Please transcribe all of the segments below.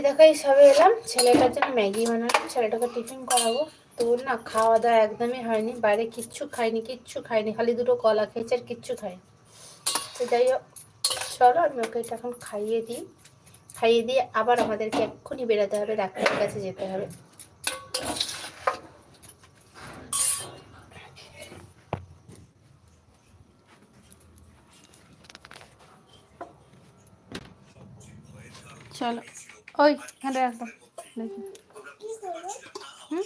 এই দেখো এই সবে এলাম। ছেলেটার জন্য ম্যাগি বানালাম, ছেলেটাকে টিফিন করাবো। তো না খাওয়া দাওয়া একদমই হয়নি, বাইরে কিচ্ছু খাইনি কিচ্ছু খাইনি, খালি দুটো কলা খেয়েছে আর কিচ্ছু খায়নি তো যাই হোক, চলো আমি ওকে এটা এখন খাইয়ে দিই। খাইয়ে দিয়ে আবার আমাদেরকে এক্ষুনি বেরোতে হবে, ডাক্তারের কাছে যেতে হবে। চলো। ওই হ্যাঁ একদম হুম?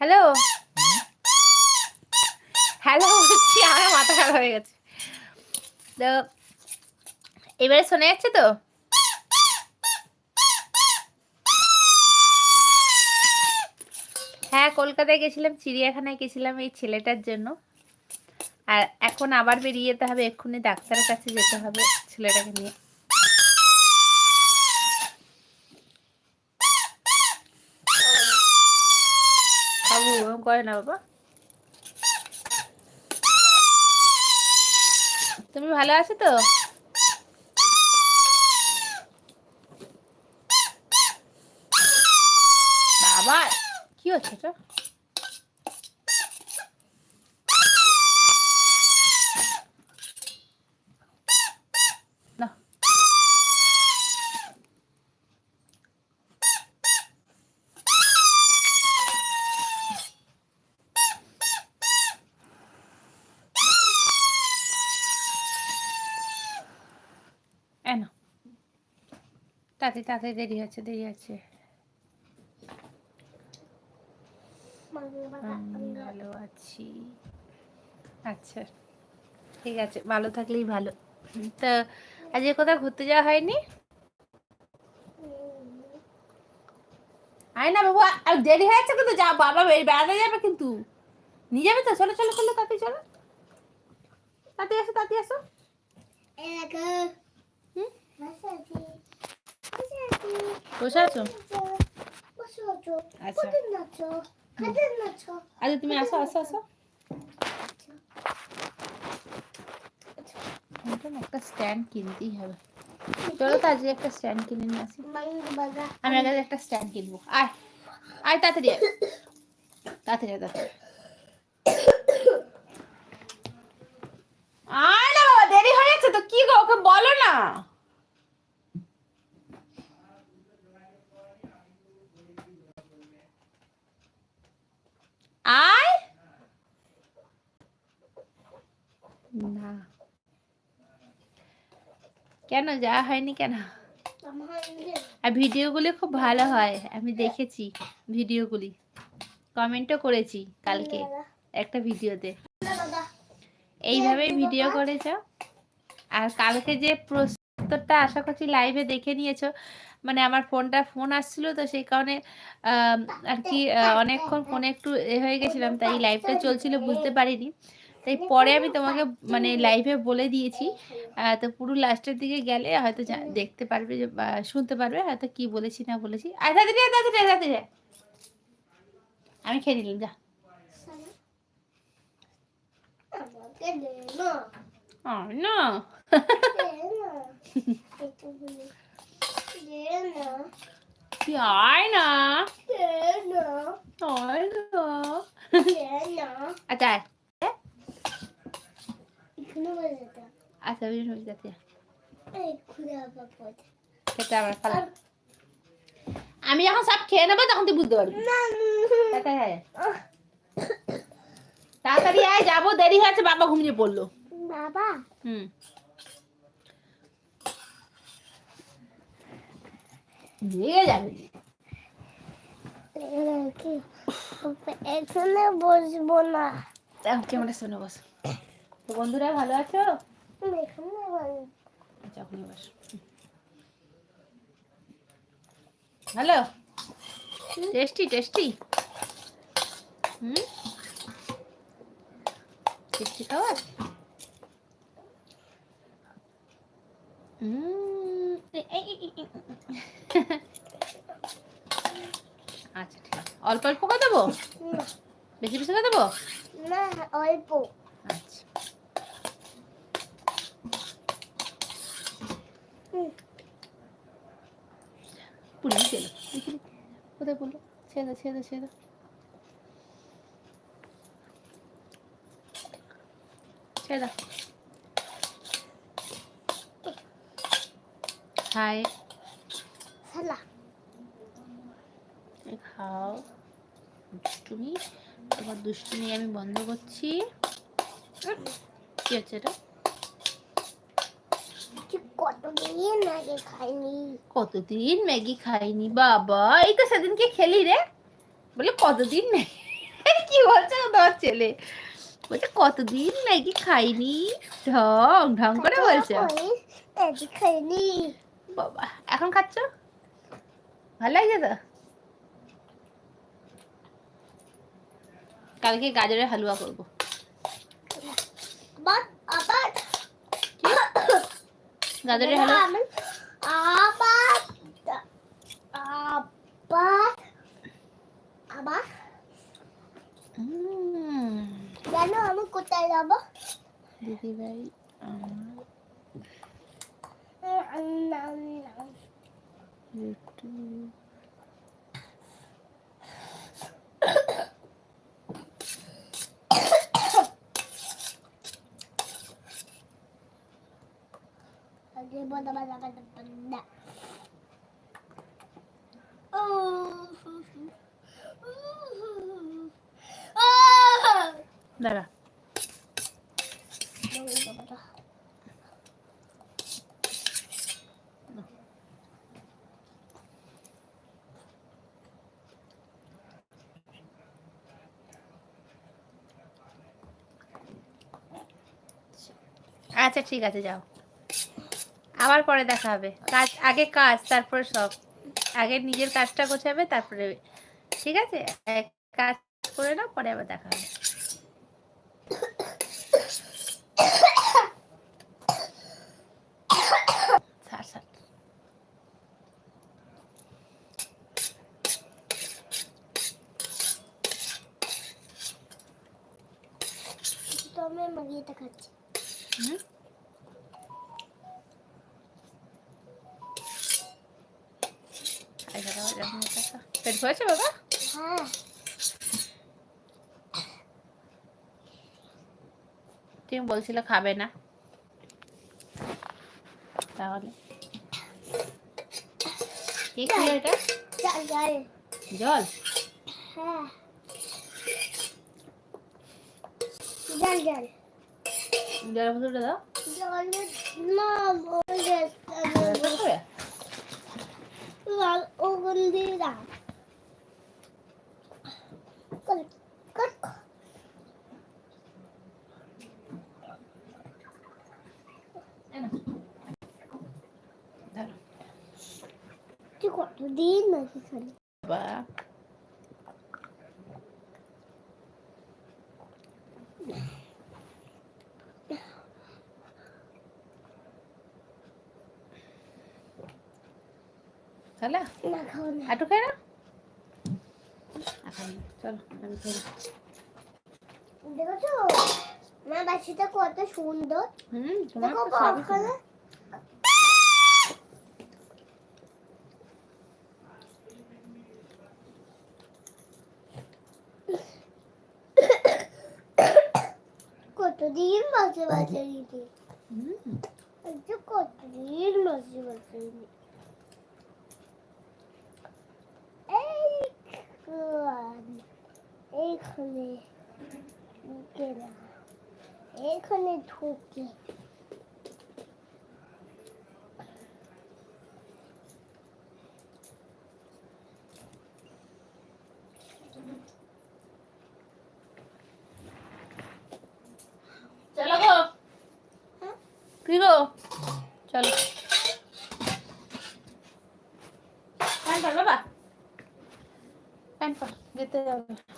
হ্যালো? হ্যালো, বলছি, আমার মাথা খারাপ হয়ে গেছে। তো, এবারে শোনা যাচ্ছে তো? হ্যাঁ কলকাতায় গেছিলাম, চিড়িয়াখানায় গেছিলাম এই ছেলেটার জন্য। আর এখন আবার বেরিয়ে যেতে হবে, এক্ষুনি ডাক্তারের কাছে যেতে হবে ছেলেটাকে নিয়ে। বাবু ওরকম করে না বাবা। তুমি ভালো আছো তো? বাবা কি হচ্ছে এটা না এনো তাড়াতাড়ি তাড়াতাড়ি দেরি হচ্ছে দেরি হচ্ছে। ভালো আছি। আচ্ছা ঠিক আছে ভালো থাকলেই ভালো। তা আজকে কোথাও ঘুরতে যাওয়া হয়নি? আয় না বাবু আর দেরি হয়েছে কিন্তু যা বাবা বেড়াতে যাবে কিন্তু। নিয়ে যাবে তো চলো চলো চলো তাতে চলো। তাতে আসো তাতে আসো। হুম? বসে আছো? আচ্ছা। আচ্ছা তুমি আসো আসো আসো। একটা স্ট্যান্ড কিনতেই হবে। চলো তো আজকে একটা স্ট্যান্ড কিনে নিয়ে আসি। আমি আগে একটা স্ট্যান্ড কিনবো। আয় আয় তাড়াতাড়ি আয়। তাড়াতাড়ি আয়, তাড়াতাড়ি আয় না বাবা দেরি হয়ে যাচ্ছে তো। কি গো ওকে বলো না আয় না কেন? যাওয়া হয়নি কেন? আর ভিডিওগুলি খুব ভালো হয় আমি দেখেছি ভিডিওগুলি। কমেন্টও করেছি কালকে একটা ভিডিওতে। এইভাবেই ভিডিও করেছ? আর কালকে যে প্রশ্নোত্তরটা আশা করছি লাইভে দেখে নিয়েছো মানে আমার ফোনটা ফোন আসছিল তো সেই কারণে আর কি অনেকক্ষণ ফোনে একটু এ হয়ে গেছিলাম তাই লাইভটা চলছিল বুঝতে পারিনি। তাই পরে আমি তোমাকে মানে লাইভে বলে দিয়েছি। তো পুরো লাস্টের দিকে গেলে হয়তো দেখতে পারবে যে বা শুনতে পারবে হয়তো কি বলেছি না বলেছি। আর তাড়াতাড়ি আয়, তাড়াতাড়ি তাড়াতাড়ি আমি খেয়ে নিলাম যা। না। আয় না। আচ্ছা। আচ্ছা আমি শুনছি যাচ্ছি খেতে আমার খালা আমি যখন সব খেয়ে নেব তখন তুই বুঝতে পারবি। তাড়াতাড়ি আয়। যাব দেরি হয়েছে বাবা ঘুমিয়ে পড়ল। বাবা। হুম। দিয়ে যাবে। এখানে বসবো না। ক্যামেরা শুনে বস। তো বন্ধুরা ভালো আছো? Hello tasty tasty. হুম? টেস্টি খাবার। আচ্ছা ঠিক আছে। অল্প অল্প করে দেবো? বেশি বেশি করে দেবো? না অল্প আচ্ছা হুম। পুলিশ গেল কোথায় বলল। ছেড়ে দাও ছেড়ে দাও হাই। সালা। এই খাও। দুষ্টুমি। তোমার দুষ্টুমি আমি বন্ধ করছি। কি হচ্ছে এটা? কতদিন ম্যাগি খাইনি? বাবা এই তো সেদিনকে খেলি রে। বলে কতদিন কি বলছে তোমার ছেলে? বলছে কতদিন ম্যাগি খাইনি? ঢং ঢং করে বলছে। ম্যাগি খাইনি। বাবা এখন খাচ্ছ? ভালো লাগছে তো? কালকে গাজরের হালুয়া করব। আবার গাজরের হালুয়া আবার আবার আবার জানো আমি কোথায় যাব? দিদি ভাই আমার একটু আগে বলা বলা বলা বলা দাঁড়া। আচ্ছা ঠিক আছে যাও। আবার পরে দেখা হবে। কাজ, আগে কাজ, তারপরে সব। আগে নিজের কাজটা গোছাবে, তারপরে ঠিক আছে? কাজ করে না পরে আবার দেখা হবে ছাড়, ছাড়। তো আমি মাগিয়েটা খাচ্ছি হুম? খাই দাও, এরকম একটা খা। পেট ভরেছে বাবা? হ্যাঁ। তুমি বলছিলে খাবে না। তাহলে। কি খেলে এটা? জল হ্যাঁ। জল জল। জলের দাও। জল না? লাল ওগুন দিয়ে দাও কতদিন নাকি খালি বাবা তাহলে না খাও না? আটু খাই না চলো আমি খাই দেখেছ? আমার বাচ্চাটা কত সুন্দর। হুম তোমার সবই কখনো কতদিন বাজে বাজে দিদি কতদিন বাজে বাজে দিদি এইখানে গেলাম এখানে ঢুকে চলো গো কি গো চলো প্যান্ট পর বাবা প্যান্ট পর যেতে যাবে মহুয়াই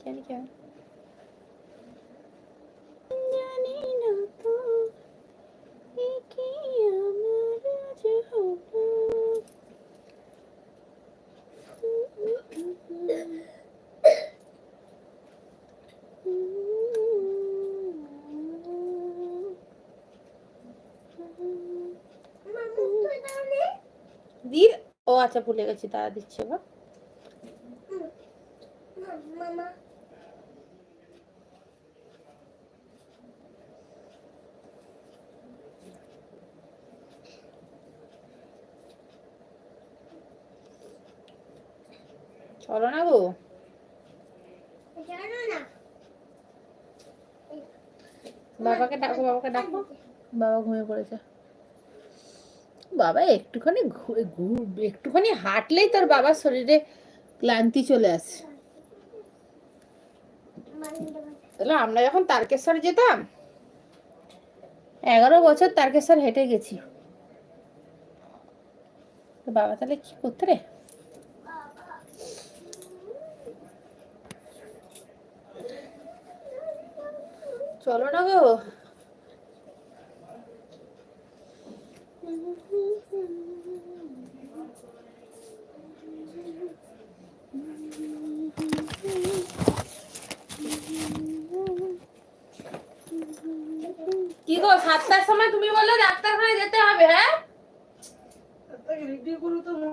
gel gel. দি ও আচ্ছা ভুলে গেছি তারা দিচ্ছে বা মামা চলো না গো। বাবাকে ডাকো বাবাকে ডাকো। বাবা। ঘুমিয়ে পড়েছে। বাবা একটুখানি একটুখানি হাঁটলেই তোর বাবার শরীরে ক্লান্তি চলে আসে। তাহলে আমরা যখন তারকেশ্বর যেতাম এগারো বছর তারকেশ্বর হেঁটে গেছি। তো বাবা তাহলে কি করতে রে? চলো না গো কি গো সাতটার সময় তুমি বললে ডাক্তারখানায় যেতে হবে হ্যাঁ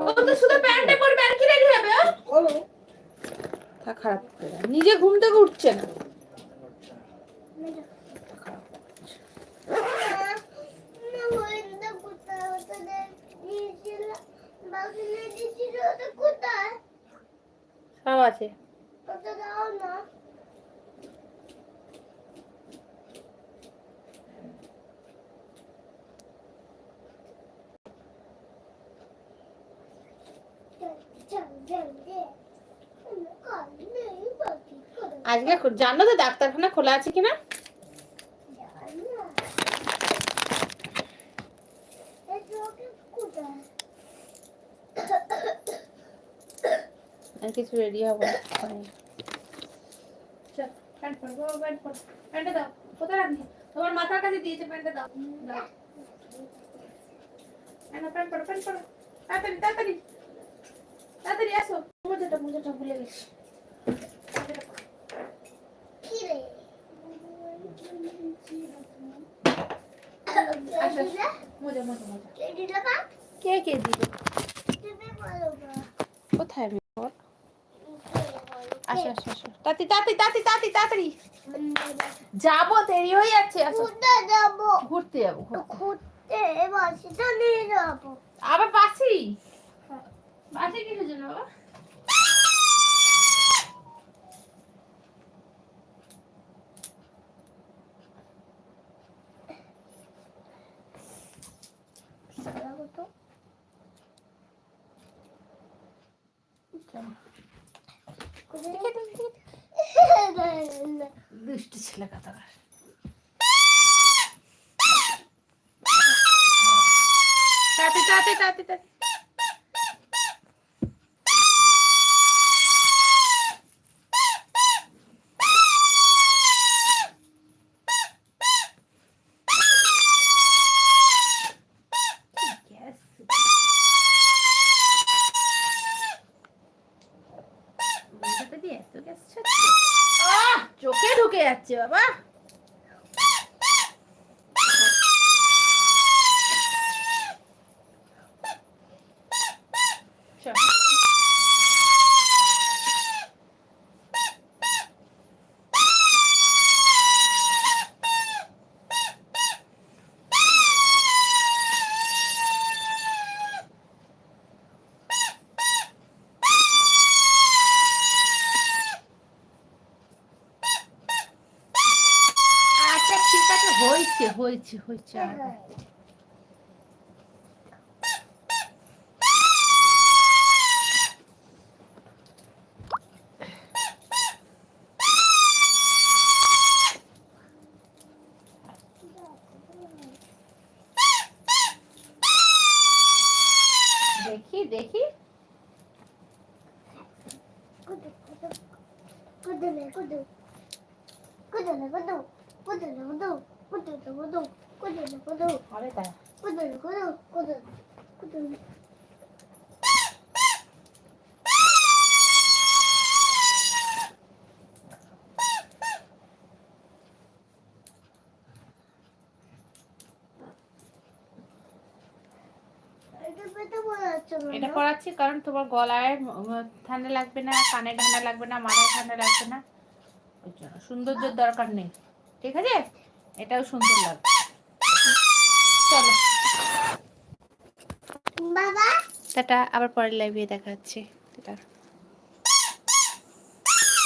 ও তো শুধু প্যান্টে পরবে আর কি রেডি হবে ও? তা খারাপ করে দেয়। নিজে ঘুম থেকে উঠছে না কোথায় সব আছে। আজকে জানো তো ডাক্তারখানা খোলা আছে কিনা? আর কিছু রেডি হব না। হয়নি। চল, প্যান্ট পর, বাবা, প্যান্ট পর। প্যান্টটা দাও। কোথায় রাখলি? তোমার মাথার কাছে দিয়েছে প্যান্টটা দাও দাও। এই নাও, প্যান্ট পরো, প্যান্ট পরো। তাড়াতাড়ি তাড়াতাড়ি তাড়াতাড়ি আসো মোজাটা মোজাটা ভুলে গেছি আসো, আসো। মোজা মোজা মোজা কে কে দিবে কোথায় আমি বল আসো আসো আসো। তাড়াতাড়ি তাড়াতাড়ি তাড়াতাড়ি তাড়াতাড়ি তাড়াতাড়ি। যাব দেরি হয়ে যাচ্ছে আসো। যাব। ঘুরতে যাব ঘুরতে। এবার নিয়ে যাব। আবার বাসি? বাসি কিসের জন্য বাবা? দুষ্টু ছেলে কথাকার তাতে তাতে তাতে তাতে Yes. বইটাতে দিয়ে এত গ্যাস ছাড়ছে? আহ, চোখে ঢুকে যাচ্ছে বাবা চল। আচ্ছা ঠিক আছে হয়েছে হয়েছে হয়েছে আর না। দেখি দেখি কুদু কুদু কুদু নে কুদু কুদু নে কুদু কুদু নে কুদু কুদু নে কুদু এটা পড়াচ্ছি কারণ তোমার গলায় ঠান্ডা লাগবে না, কানে ঠান্ডা লাগবে না, মাথায় ঠান্ডা লাগবে না। সৌন্দর্যের দরকার নেই। ঠিক আছে? এটাও সুন্দর লাগবে। চলো। বাবা? টাটা আবার পরের লাইভে দেখা হচ্ছে। টাটা।